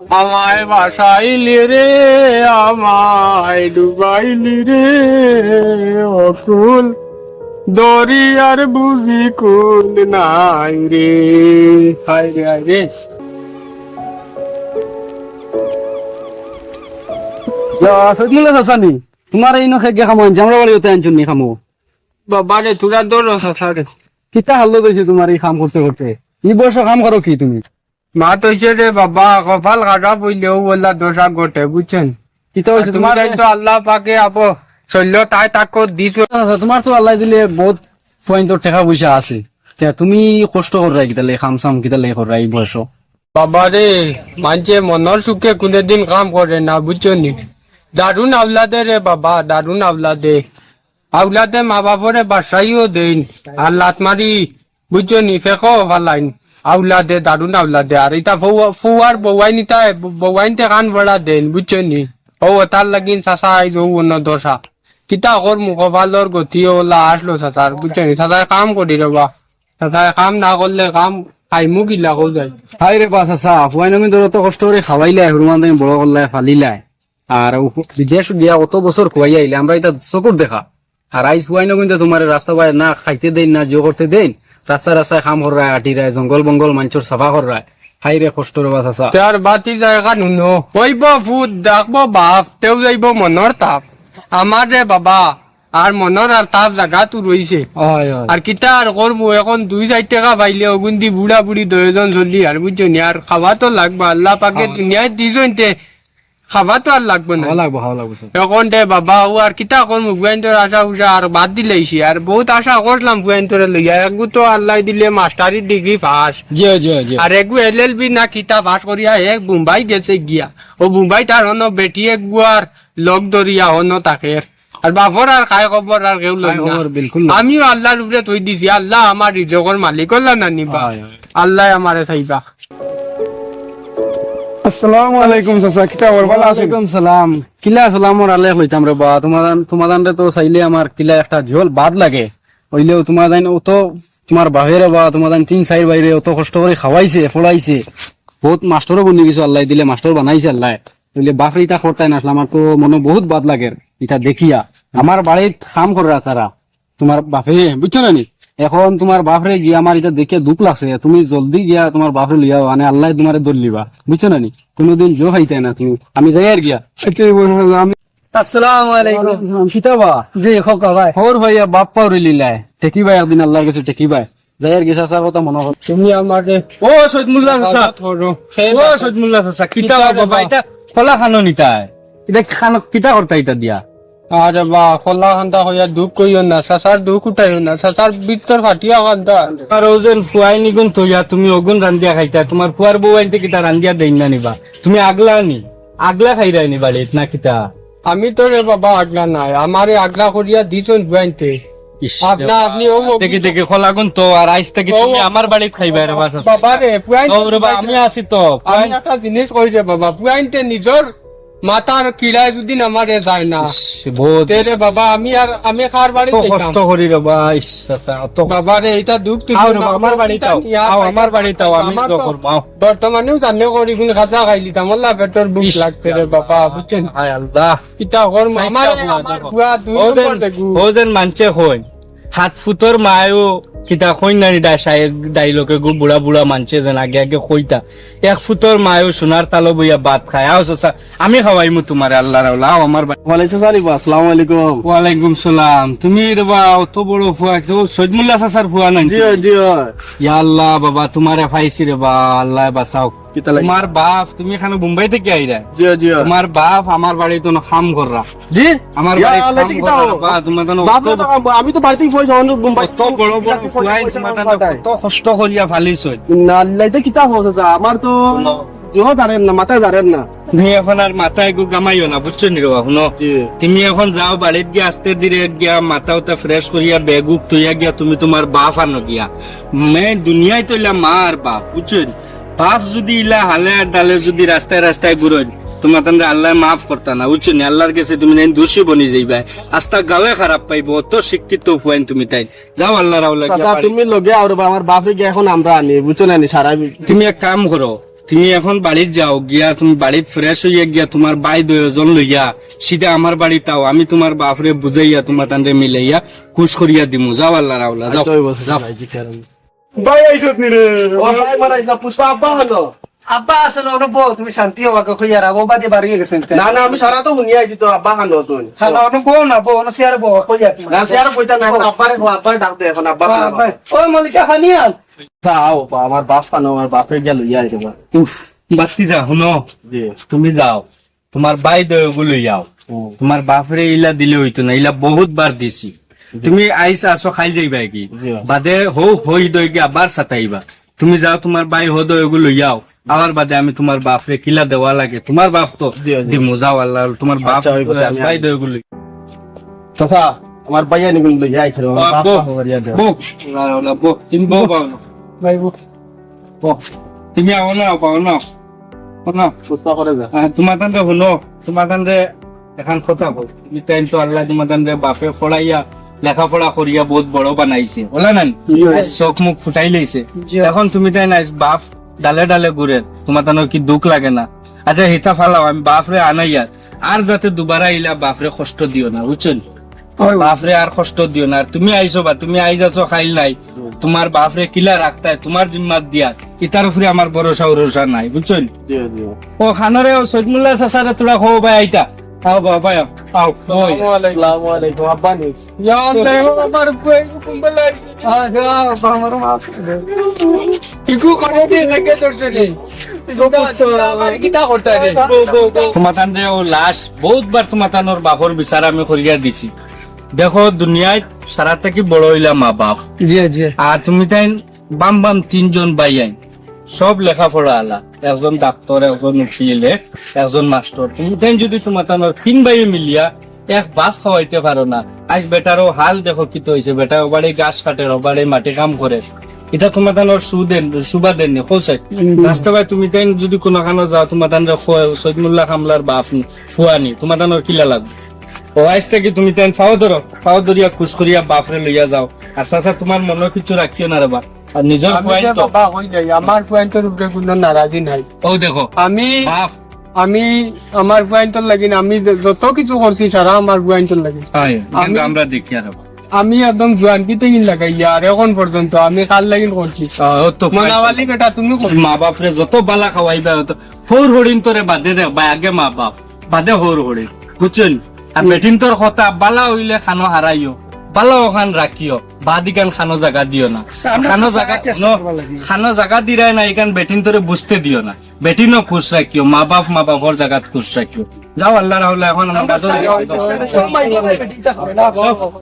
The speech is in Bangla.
আমায় বাসাইলি রে আমায় ডুবাইলি রে অকুল দরিয়ার বুঝি কুল নাই রে। হায় রে তোমার এই নখে গে খামো জামরা বাড়ি হতে আনছুন নি খামো। বাবা রে তোরা দৌড় সাসারে কিতা হাল্লো দিয়েছে তোমার এই কাম করতে করতে এই বয়স কাম করো কি তুমি? মা তৈছে রে বাবা কপাল কাটা পইলেও বললা দশা ঘটে বুঝছেন? কিতা হয়েছে তোমার তো আল্লাহ পাকে আপো শৈল্য তাই তাকে দিছ। তোমার তো আল্লাহ দিলে বহুত পয়েন্ট টাকা পয়সা আছে। তুমি কষ্ট করাই কিতা লে খাম সাম কিতা লে করাই বয়স বাবা রে মানছে মনের সুখে কোনদিন কাম করে না বুঝছ নি দারুণ আওলাদে রে বাবা দারুণ আওলাদে আওলাদে মা বাপরে বাসাইও দেন আর লাত মারি বুঝছ নি ফেকো ভালাইন আওলাদে দারুণ আওলাদে আর এটা ফুয়ার বৌয়াই নিতা বৌয়াইনতে কান বড়া দেন বুঝছ নি ও তার লাগিন চাচা আইজ ও অন্য দশা কিতা কর মুখবালর গতি ওলা আসলো চাচার বুঝছ নি কাম করি রবা চাচাই কাম না করলে কাম খাইমু কিলা কৌ যায় হাই রে বাস আসা ফুয়াই নমি তো কষ্ট করে খাওয়াইলাই হরমান তুমি বড় করলাই ফালিলাই আর বিদেশ দিয়া অত বছর খুয়াই আইলে আমরা এটা চকুর দেখা আর আইস ফুয়াই নমি তোমার রাস্তা বাইরে না খাইতে দেন না জিও করতে দেন রাস্তায় রাস্তায় খাম করায় আটি রায় জঙ্গল বঙ্গল মানুষের সাফা করায় হাই রে কষ্ট রে বাস আসা তার বাতি জায়গা নুনো। কইব ফুট ডাকবো বাপ তেও যাইব মনৰ তাপ। আমার রে বাবা আর মনৰ আর তাপ জাগা তো রইছে আর কিতা আর করব এখন দুই চার টাকা পাইলে অগুন্দি বুড়া বুড়ি দশজন চলি আর বুঝছ নি আর খাওয়া তো লাগবে আল্লাহ পাকে দুনিয়ায় দিছন তে খাওয়া তো আর লাগবে না লাগবো ভালো লাগবো এখন দে বাবা ও আর কিতা করব বুয়াইন্তর আশা উষা আর বাদ দিলেইছি আর বহুত আশা করলাম বুয়াইন্তরে লইয়া একগু তো আল্লাহ দিলে মাস্টারি ডিগ্রি পাস জি জি জি আর একগু এল এল বি না কিতা পাস করিয়া এক মুম্বাই গেছে গিয়া। ও মুম্বাই তার হন বেটি এক গুয়ার লগ দরিয়া হন তাকের আর বাপর আর খায় খবর আর কেউ লই না। আমিও আল্লাহর উপরে থই দিছি। আল্লাহ আমার রিজকর মালিক হল্লা না নিবা। আল্লাহ আমারে চাইবা। আসসালামু আলাইকুম চাচা কিতা খবর? ভালো আছেন? ওয়ালাইকুম সালাম। কিলা সালাম ওর আল্লাহ রে বা তোমার তোমার রে তো চাইলে আমার কিলা একটা ঝোল বাদ লাগে। হইলেও তোমার জানি অত তোমার বাহিরে বা তোমার তিন চাইর বাইরে অত কষ্ট করে খাওয়াইছে, ফলাইছে। বহুত মাস্টারও বনি গেছো, আল্লাহ দিলে মাস্টার বানাইছে আল্লাহ। হইলে বাপরে ইটা করতাই না আমার তো মনে বহুত বাদ লাগে। এটা দেখিয়া। আমার বাড়িত কাম করে তারা তোমার বাপে বুঝছ না নি এখন তোমার বাপরে গিয়া আমার এটা দেখে দুঃখ লাগছে তুমি জলদি গিয়া তোমার বাপরে লিয়া মানে আল্লাহ তোমার দল লিবা বুঝছ না নি? কোনোদিন জো খাইতে না তুমি। আমি যাই আর গিয়া। আমি আসসালামু আলাইকুম সীতাবা জি খোকা ভাই। খবর ভাইয়া বাপ পাউরি লিলাই টেকি ভাই একদিন আল্লাহর কাছে টেকি ভাই। গেছা সার কথা মনে তুমি আমারে ও সৈয়দ মোল্লা চাচা। ও সৈয়দ মোল্লা চাচা। কিতা বাবা? এটা কলা খানো নিতাই এটা খান কিতা করতা এটা দিয়া? আরে বা খোলা খান্তা হইয়া দুঃখ কইও না সাসার দুঃখ উঠাইও না সাসার ভিতর ফাটিয়া খান্তা আর ওজন ফুয়াই নিগুন তৈয়া তুমি ওগুন রান্দিয়া খাইতা তোমার ফুয়ার বউ আনতে কিতা রান্দিয়া দেই না নিবা। তুমি আগলা নি আগলা খাইরাই নি বাড়িত না কিতা? আমি তো রে বাবা আগলা নাই আমারে আগলা করিয়া দিছন বুয়াইতে আপনা আপনি ও থেকে থেকে খোলাগুন তো আর আইস থেকে তুমি আমার বাড়িত খাইবা রে বাবা। রে পুয়াইন আমি আছি তো আমি একটা জিনিস কই বাবা পুয়াইনতে নিজর মাথার কিলায় যদি আমারে যায় না। তেরে বাবা আমি আর আমি খার বাড়ি কষ্ট করি রে বা ইস চাচা, অত বাবা রে এটা দুঃখ আমার বাড়িতে আমার বাড়িতে আমি বর্তমানেও জানে করি কোন খাজা খাইলি তামল্লা পেটর বুক লাগতে রে বাবা বুঝছেন? হায় আল্লাহ। কিতা করম চাইতা আমার আপনার আমার দেখো। বুয়া দুই নম্বর যেন- দেখু। ও মানছে কই হাত ফুটর মায়ও কিতা কই না দা সাহেব ডাইলকে গু বুড়া বুড়া মানছে যেন আগে আগে কইতা এক ফুটর মায়ও সোনার তালো বইয়া ভাত খায়। আও চাচা আমি খাওয়াইমু তোমারে আল্লাহ রাউলা আও আমার ওয়ালাইকুম সালাম আসসালামু আলাইকুম। ওয়ালাইকুম সালাম তুমি রে বা অত বড় ফুয়া তো সৈদমুল্লাহ চাচার ফুয়া নাই জি জি ইয়া আল্লাহ বাবা তোমারে পাইছি রে বা আল্লাহ বাঁচাও তোমার বাপ তুমি এখানে মুম্বাই থেকে আইরা জি জি তোমার বাপ আমার বাড়িতে না খাম কররা। জি? আমার বাড়ি কাম তো আমি তো বাড়িতেই পয়সা অন্য মুম্বাই কত বড় বড় তো কত কষ্ট করিয়া ফালিছ। না আল্লাহ এটা কিতা হচ্ছে যা আমার তো জো জানেন না মাথায় জানেন না। তুমি এখন আর মাথায় গু গামাইও না বুঝছ নি শুনো। তুমি এখন যাও বাড়িত গিয়া আস্তে ধীরে গিয়া মাথা উঠা ফ্রেশ করিয়া বেগুক তুইয়া গিয়া তুমি তোমার বাপ আনো গিয়া। মে দুনিয়ায় তো মা আর বাপ বুঝছ বাপ যদি ইলা হালে আর ডালে যদি রাস্তায় রাস্তায় ঘুরোয় তোমার তাহলে আল্লাহ মাফ করতা না বুঝছ নি? আল্লাহর কাছে তুমি নাই দোষী বনি যাইবা। আস্তা গাওয়ে খারাপ পাইব অত শিক্ষিত ফুয়াইন তুমি তাই। যাও আল্লাহ রাউলা তুমি লগে আর আমার বাপরে গিয়ে এখন আমরা আনি বুঝছ না সারা তুমি এক কাম করো তুমি এখন বাড়িত যাও গিয়া তুমি বাড়িত ফ্রেশ হইয়া গিয়া তোমার বাই দুজন লইয়া সিধা আমার বাড়িত আও আমি তোমার বাপরে বুঝাইয়া তোমার তান্ডে মিলাইয়া খুশ করিয়া দিমু। যাও আল্লাহ রাউলা যাও। যাও। বাই আইসত নি রে পুষ্পা আব্বা হলো। আব্বা আসলে অনুপ তুমি শান্তি হওয়া খুঁজে রাখো বাদে বাড়িয়ে গেছেন না না আমি সারা তো শুনি আইছি তো আব্বা খানো তুই। হ্যালো অনুপ না বো অনু সিয়ার বো খুঁজে না সে আর কইতা না এখন আব্বারে আব্বারে ডাক দে এখন আব্বা ও মলিকা খানিয়াল চাও আমার বাপ খানো আমার বাপরে গিয়া লইয়া আইরে বা উফ বাতি যা শুনো। তুমি যাও তোমার বাই দয়গু লইয়াও তোমার বাপরে ইলা দিলে হইতো না ইলা বহুত বার দিছি। তুমি আইস আসো খাই যাইবা কি? বাদে হো হই দই গে আবার সাতাইবা। তুমি যাও তোমার বাই হো দয়গু লইয়াও আবার বাদে আমি তোমার বাপরে কিলা দেওয়া লাগে। তোমার বাপ তো দিমু যাও আল্লাহ তোমার বাপ আচ্ছা, বাই দয়গু লই চাচা আমার বাইয়া নিগুন লইয়া আইছিল আমার বাপ। খানো দে বো। না না বো তুমি বো পাও না। ভাই বো। তুমি আও না পাও না। না। পুষ্পা করে যা। তোমার তান্ডে শুনো তোমার এখন কথা বল তুমি তাই তো আল্লাহ তোমার তান্ডে বাপে ফড়াইয়া লেখাপড়া করিয়া বহুত বড় বানাইছে। বলা না চোখ মুখ ফুটাই লাইছে এখন তুমি তাই নাই বাপ ডালে ডালে ঘুরে তোমার তানোর কি দুঃখ লাগে না? আচ্ছা হিতা ফালাও আমি বাপরে আনাইয়া আর যাতে দুবার আইলা বাপরে কষ্ট দিও না বুঝছেন বাপরে আর কষ্ট দিও না। তুমি আইছো বা তুমি আই যাচ্ছ খাইল নাই। তোমার বাপরে কিলা রাখতায় তোমার জিম্মাত দিয়া। ইতার উপরে আমার ভরসা উরসা নাই বুঝছেন ও খানরে ও সৈদমুল্লাহ সাসারে তোরা খো ভাই আইতা। আও বাবা ওই আসসালামু আলাইকুম আব্বা নি ইকু করে দিয়ে থেকে চলছে রে কিতা করতে রে? তোমার তানরে ও লাশ বহুতবার তোমার তানোর আমি করিয়া দিছি। দেখো দুনিয়ায় সারা থেকে বড় হইলা মা বাপ। জি জি। আর তুমি তাই বাম বাম তিনজন ভাই আইন। সব লেখাপড়া আলা। একজন ডাক্তার একজন উকিল একজন মাস্টার। তুমি তাই যদি তোমার তিন ভাই মিলিয়া এক বাপ খাওয়াইতে পারো না আজ বেটারও হাল দেখো কি তো হয়েছে বেটা ওবারে গাছ কাটে ওবারে মাটি কাম করে এটা তোমার তানোর সুদেন সুবা দেন নি কৌশাই রাস্তা ভাই তুমি তাই যদি কোনো খানো যাও তোমার তানরে সৈদমুল্লাহ কামলার বাপ নি ফুয়ানি তোমার তানোর কিলা লাগবে? ও আজ থেকে তুমি তাই ফাও ধরো ফাও ধরিয়া খুশ করিয়া বাপরে লইয়া যাও। আর চাচা তোমার মনে কিছু রাখিও না রেবা আর নিজের পয়েন্ট তো বাবা হই যাই আমার পয়েন্টের উপরে কোনো নারাজি নাই। ও দেখো আমি আমি আমার পয়েন্টের লাগি আমি যত কিছু করছি সারা আমার পয়েন্টের লাগি। আমি- আমরা দেখি আর আমি একদম জোয়ানকিতে কিন লাগাইয়া আর এখন পর্যন্ত আমি কাল লাগিন করছি? মনাওয়ালি বেটা তুমি মা বাপ রে যত বালা খাওয়াইবা তত হৌর হরিণ তোরে বাদে দে বা আগে মা বাপ বাদে হৌর হরিণ। বুঝছেন? আর বেটিন তোর কথা বালা হইলে খানো হারাইও। বালা ওখান রাখিও বাদিকান খানো জায়গা দিও না খানো জায়গা ন, খানো জায়গা দিরাই না এখান বেটিন তোরে বুঝতে দিও না বেটিনও খুশ রাখিও মা বাপ মা বাপর জায়গাত খুশ রাখিও যাও আল্লাহ রাহুল এখন আমার